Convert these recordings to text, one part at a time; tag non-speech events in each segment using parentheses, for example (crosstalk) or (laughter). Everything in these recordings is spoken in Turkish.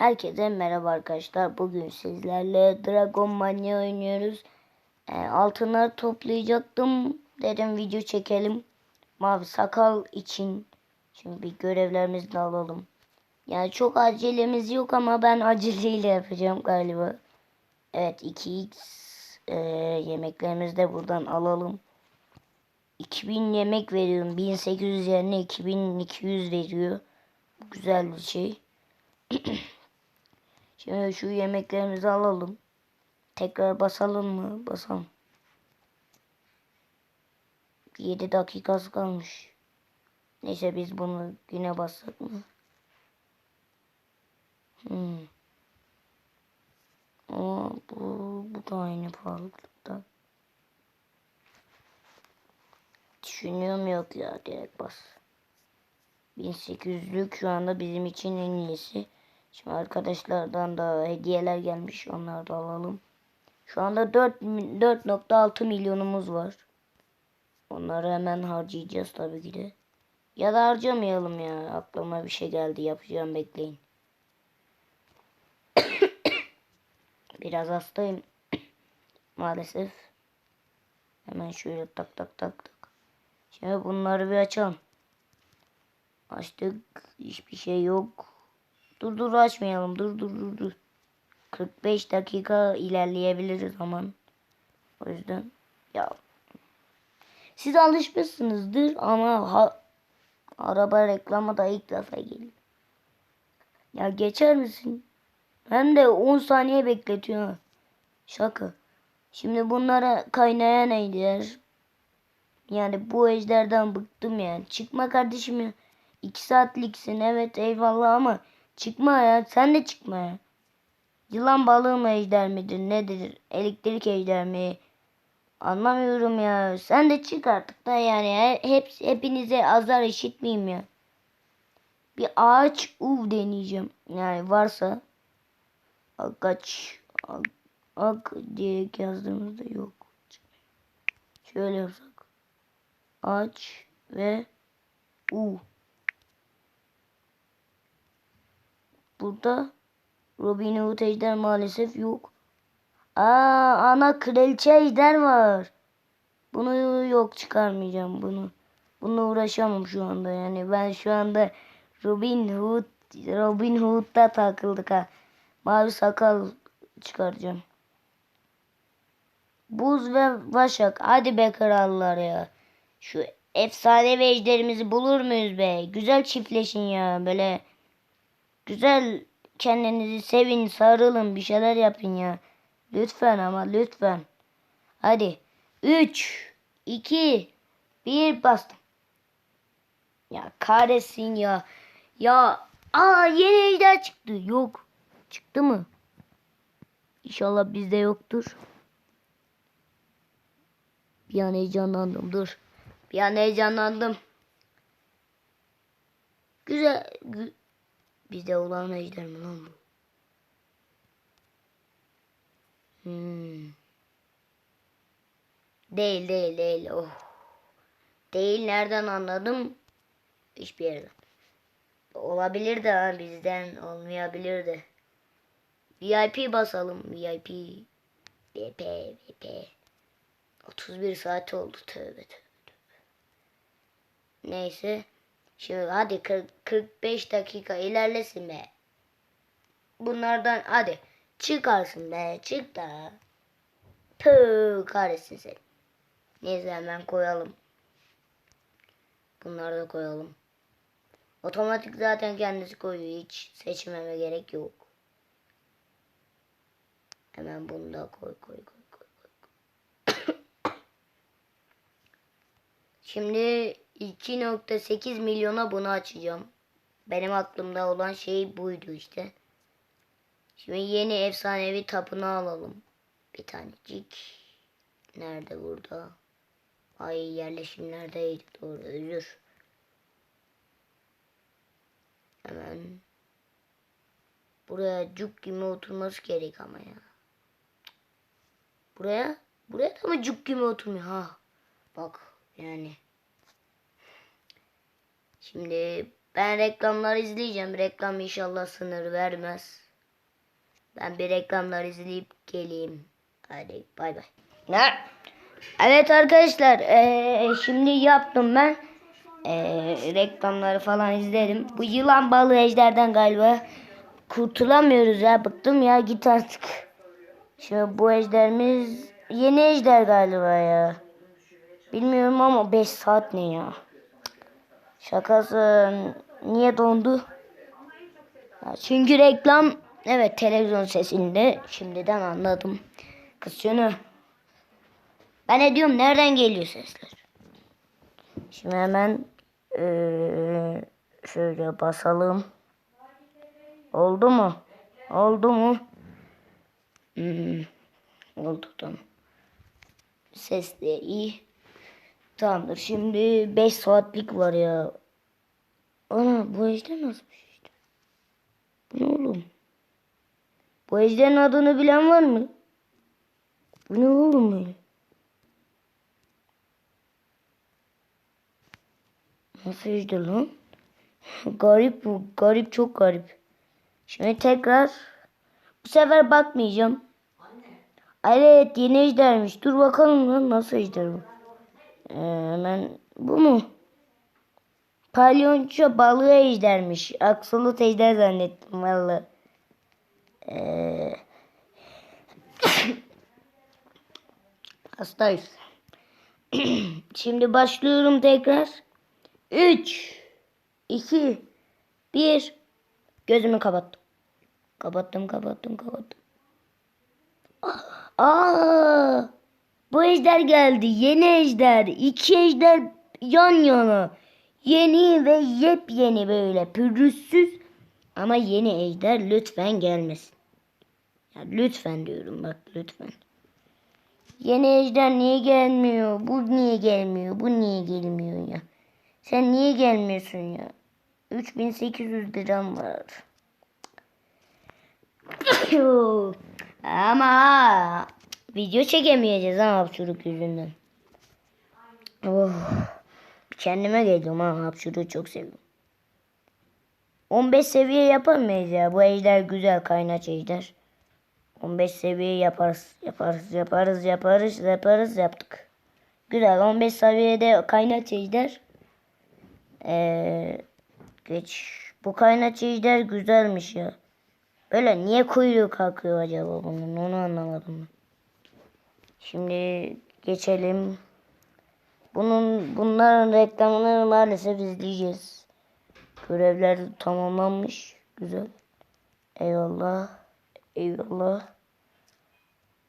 Herkese merhaba arkadaşlar. Bugün sizlerle Dragon Mania oynuyoruz. E, altınları toplayacaktım. Dedim video çekelim. Mavi sakal için. Şimdi bir görevlerimizi de alalım. Yani çok acelemiz yok ama ben aceleyle yapacağım galiba. Evet 2x e, yemeklerimizi de buradan alalım. 2000 yemek veriyorum. 1800 yerine 2200 veriyor. Güzel bir şey. (clears throat) Şimdi şu yemeklerimizi alalım. Tekrar basalım mı? Basalım. 7 dakikası kalmış. Neyse biz bunu güne bassak mı? Hmm. Ama bu, bu da aynı pahalılıkta. Düşünüyorum yok ya direkt bas. 1800'lük şu anda bizim için en iyisi. Şimdi arkadaşlardan da hediyeler gelmiş. Onları da alalım. Şu anda 4 4.6 milyonumuz var. Onları hemen harcayacağız tabii ki de. Ya da harcamayalım ya. Aklıma bir şey geldi. Yapacağım bekleyin. (coughs) Biraz hastayım. (coughs) Maalesef. Hemen şöyle tak tak tak tak. Şimdi bunları bir açalım. Açtık. Hiçbir şey yok. Dur dur açmayalım. Dur dur dur dur. 45 dakika ilerleyebiliriz zaman. O yüzden ya siz alışmışsınızdır ama ha, araba reklamı da ilk defa geliyor. Ya geçer misin? Hem de 10 saniye bekletiyor. Şaka. Şimdi bunlara kaynayan ejder. Yani bu ejderden bıktım yani. Çıkma kardeşim ya. 2 saatliksin evet eyvallah ama çıkma ya. Sen de çıkma ya. Yılan balığı mı ejder midir nedir? Elektrik ejder mi? Anlamıyorum ya. Sen de çık artık da yani. He- Hep, hepinize azar işitmeyeyim ya. Bir ağaç uv deneyeceğim. Yani varsa. Akaç. Ak, ak diye yazdığımızda yok. Şöyle yapsak. Aç ve u. Burada Robin Hood ejder maalesef yok. Aa ana kraliçe ejder var. Bunu yok çıkarmayacağım bunu. Bununla uğraşamam şu anda yani. Ben şu anda Robin Hood Robin Hood'da takıldık ha. Mavi sakal çıkaracağım. Buz ve Başak. Hadi be krallar ya. Şu efsane ejderimizi bulur muyuz be? Güzel çiftleşin ya. Böyle güzel kendinizi sevin, sarılın, bir şeyler yapın ya. Lütfen ama lütfen. Hadi. 3 2 1 bastım. Ya kahretsin ya. Ya aa yeni ejder çıktı. Yok. Çıktı mı? İnşallah bizde yoktur. Bir an heyecanlandım. Dur. Bir an heyecanlandım. Güzel. Bizde olan ejder mi lan bu? Hmm. Değil değil değil. Oh. Değil nereden anladım? Hiçbir yerden. Olabilir de ha bizden olmayabilir de. VIP basalım VIP. VP VP. 31 saat oldu tövbe tövbe. tövbe. Neyse. Şimdi hadi 40, 45 dakika ilerlesin be. Bunlardan hadi çıkarsın be çık da. Püh kahretsin seni. Neyse hemen koyalım. Bunları da koyalım. Otomatik zaten kendisi koyuyor. Hiç seçmeme gerek yok. Hemen bunu da koy koy koy koy. koy. (coughs) Şimdi 2.8 milyona bunu açacağım. Benim aklımda olan şey buydu işte. Şimdi yeni efsanevi tapınağı alalım. Bir tanecik. Nerede burada? Ay yerleşim neredeydi doğru özür. Hemen. Buraya cuk gibi oturması gerek ama ya. Buraya? Buraya da mı cuk gibi oturmuyor? Ha. Bak yani. Şimdi ben reklamları izleyeceğim. Reklam inşallah sınır vermez. Ben bir reklamlar izleyip geleyim. Hadi bay bay. Ne? Evet arkadaşlar eee, şimdi yaptım ben. Eee, reklamları falan izledim. Bu yılan balığı ejderden galiba kurtulamıyoruz ya. Bıktım ya git artık. Şu bu ejderimiz yeni ejder galiba ya. Bilmiyorum ama 5 saat ne ya? Şakası niye dondu? Çünkü reklam evet televizyon sesinde şimdiden anladım. Kız şunu. Ben ne diyorum nereden geliyor sesler? Şimdi hemen eee, şöyle basalım. Oldu mu? Oldu mu? Hmm, oldu tamam. Ses de iyi. Tamamdır. Şimdi 5 saatlik var ya. Ana bu ejder nasıl bir şey? Bu ne oğlum? Bu ejderin adını bilen var mı? Bu ne oğlum böyle? Nasıl ejder lan? (laughs) garip bu. Garip çok garip. Şimdi tekrar bu sefer bakmayacağım. Evet yeni ejdermiş. Dur bakalım lan nasıl ejder bu. Ee, hemen bu mu? Palyonço balığı ejdermiş. Aksolot ejder zannettim valla. Ee, (coughs) hastayız. (coughs) Şimdi başlıyorum tekrar. 3 2 1 Gözümü kapattım. Kapattım, kapattım, kapattım. Aa! Bu ejder geldi. Yeni ejder. İki ejder yan yana. Yeni ve yepyeni böyle pürüzsüz ama yeni ejder lütfen gelmesin. Ya lütfen diyorum bak lütfen. Yeni ejder niye gelmiyor? Bu niye gelmiyor? Bu niye gelmiyor ya? Sen niye gelmiyorsun ya? 3800 liram var. (coughs) Ama video çekemeyeceğiz ha hapşuruk yüzünden. Oh. Kendime geldim ha hapşuruğu çok seviyorum. 15 seviye yapar ya? Bu ejder güzel kaynaç ejder. 15 seviye yaparız. Yaparız yaparız yaparız yaparız yaptık. Güzel 15 seviyede kaynaç ejder. Ee, geç. Bu kaynaç ejder güzelmiş ya. Öyle niye kuyruğu kalkıyor acaba bunun onu anlamadım ben. Şimdi geçelim. Bunun bunların reklamını maalesef izleyeceğiz. Görevler tamamlanmış. Güzel. Eyvallah. Eyvallah.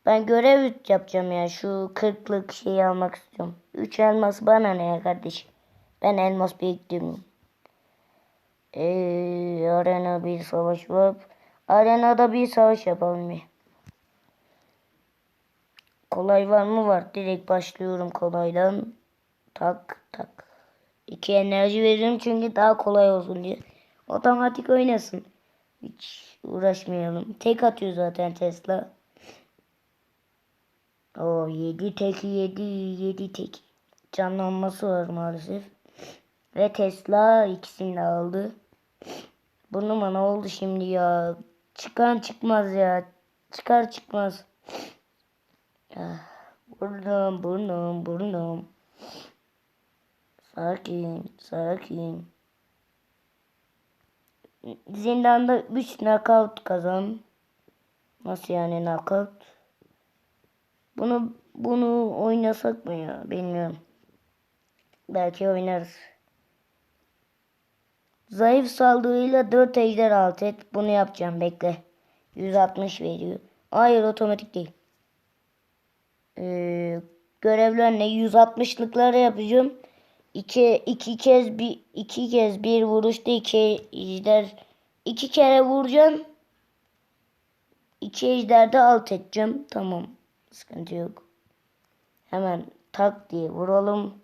Ben görev yapacağım ya. Şu kırklık şeyi almak istiyorum. Üç elmas bana ne ya kardeşim. Ben elmas bekliyorum. Ee, arena bir savaş var. Arenada bir savaş yapalım bir. Kolay var mı? Var. Direkt başlıyorum kolaydan. Tak tak. İki enerji veriyorum çünkü daha kolay olsun diye. Otomatik oynasın. Hiç uğraşmayalım. Tek atıyor zaten Tesla. O 7 teki 7 7 tek. Canlanması var maalesef. Ve Tesla ikisini de aldı. Burnuma ne oldu şimdi ya? Çıkan çıkmaz ya. Çıkar çıkmaz. Burnum burnum burnum. Sakin sakin. Zindanda 3 knockout kazan. Nasıl yani knockout? Bunu bunu oynasak mı ya? Bilmiyorum. Belki oynarız. Zayıf saldırıyla 4 ejder alt et. Bunu yapacağım bekle. 160 veriyor. Hayır otomatik değil. Ee, görevlerle 160'lıkları yapacağım. 2 iki kez bir iki kez bir vuruşta iki ejder iki kere vuracağım. İki ejder de alt edeceğim. Tamam. Sıkıntı yok. Hemen tak diye vuralım.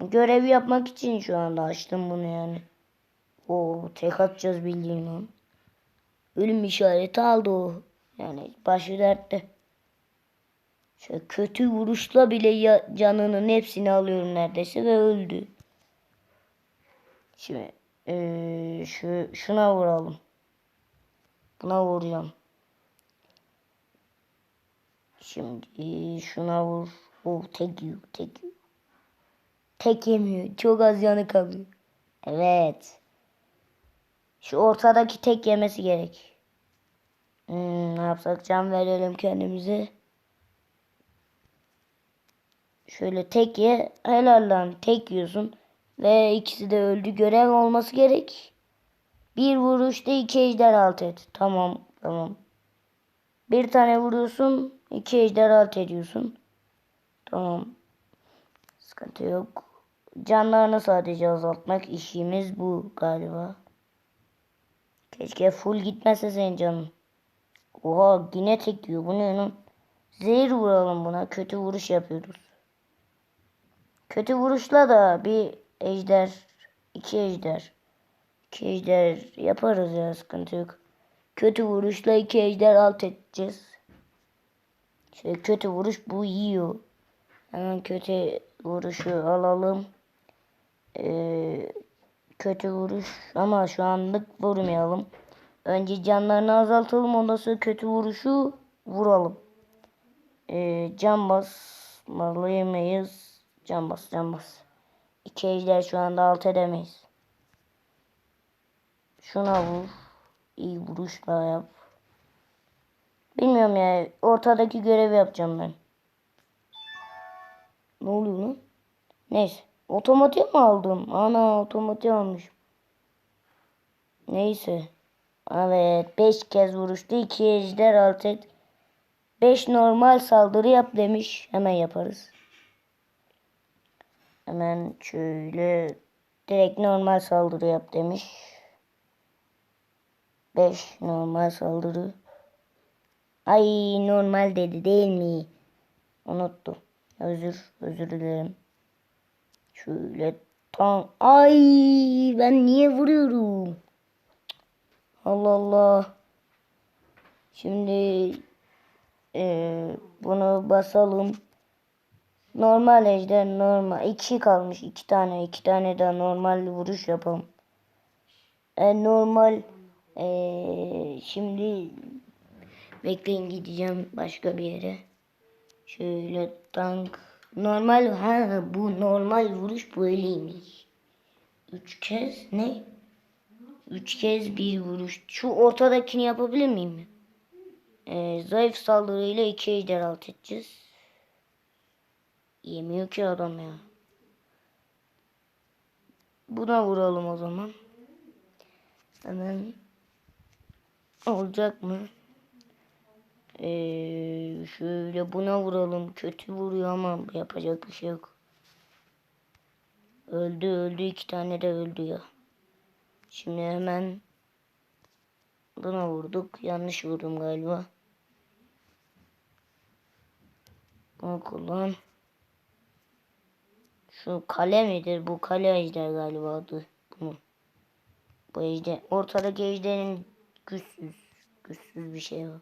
Görev yapmak için şu anda açtım bunu yani. Oo tek atacağız bildiğin lan. Ölüm işareti aldı o. Yani başı dertte. Şöyle kötü vuruşla bile ya, canının hepsini alıyorum neredeyse ve öldü. Şimdi ee, şu şuna vuralım. Buna vuracağım. Şimdi şuna vur. Oh tek yiyor tek yiyor. Tek yemiyor. Çok az yanı kalıyor. Evet. Şu ortadaki tek yemesi gerek. Hmm, ne yapsak can verelim kendimize. Şöyle tek ye. Helal tek yiyorsun. Ve ikisi de öldü. Görev olması gerek. Bir vuruşta iki ejder alt et. Tamam tamam. Bir tane vuruyorsun. iki ejder alt ediyorsun. Tamam. Sıkıntı yok. Canlarını sadece azaltmak işimiz bu galiba. Keşke full gitmese senin canın. Oha yine tek yiyor. Bu ne lan? Zehir vuralım buna. Kötü vuruş yapıyoruz. Kötü vuruşla da bir ejder, iki ejder, iki ejder yaparız ya sıkıntı yok. Kötü vuruşla iki ejder alt edeceğiz. Şey kötü vuruş bu yiyor. Hemen kötü vuruşu alalım. Ee, kötü vuruş ama şu anlık vurmayalım. Önce canlarını azaltalım ondan sonra kötü vuruşu vuralım. Ee, can basmalı mıyız? Can bas can bas. İki ejder şu anda alt edemeyiz. Şuna vur. İyi vuruşla yap. Bilmiyorum ya. Ortadaki görevi yapacağım ben. Ne oluyor lan? Neyse. Otomatik mi aldım? Ana otomatik almış. Neyse. Evet. 5 kez vuruştu. 2 ejder alt et. 5 normal saldırı yap demiş. Hemen yaparız. Hemen şöyle direkt normal saldırı yap demiş. 5 normal saldırı. Ay normal dedi değil mi? Unuttum. Özür özür dilerim. Şöyle tam ay ben niye vuruyorum? Allah Allah. Şimdi e, bunu basalım. Normal ejder normal. iki kalmış. iki tane. iki tane daha normal vuruş yapalım. E, normal e, şimdi bekleyin gideceğim başka bir yere. Şöyle tank. Normal ha bu normal vuruş böyleymiş. Üç kez ne? Üç kez bir vuruş. Şu ortadakini yapabilir miyim? Ee, zayıf saldırıyla iki ejder alt edeceğiz. Yemiyor ki adam ya. Buna vuralım o zaman. Hemen olacak mı? Ee, şöyle buna vuralım. Kötü vuruyor ama yapacak bir şey yok. Öldü öldü iki tane de öldü ya. Şimdi hemen buna vurduk. Yanlış vurdum galiba. Bunu kullan. Şu kale midir? Bu kale ejder galiba adı. Bunun. Bu ejder. Ortadaki ejderin güçsüz. Güçsüz bir şey var.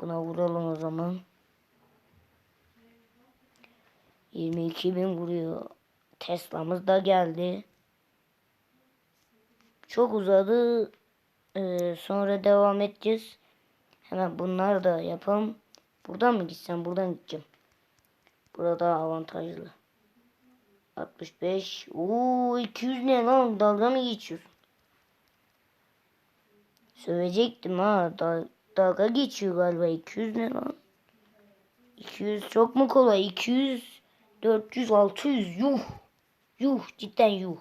Buna vuralım o zaman. 22 bin vuruyor. Tesla'mız da geldi. Çok uzadı. Ee, sonra devam edeceğiz. Hemen bunları da yapalım. Buradan mı gitsem? Buradan gideceğim. Burada avantajlı. 65. Oo 200 ne lan? Dalga mı geçiyorsun? Sövecektim ha. Dal dalga geçiyor galiba. 200 ne lan? 200 çok mu kolay? 200 400 600 yuh. Yuh cidden yuh.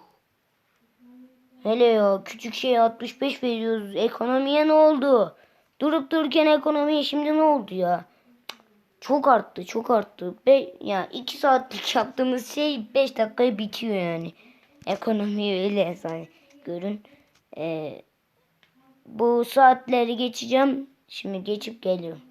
Hele ya küçük şey 65 veriyoruz. Ekonomiye ne oldu? Durup dururken ekonomiye şimdi ne oldu ya? Çok arttı çok arttı. Be ya 2 saatlik (laughs) yaptığımız şey 5 dakikaya bitiyor yani. Ekonomi öyle yani. Görün. Ee, bu saatleri geçeceğim. Şimdi geçip geliyorum.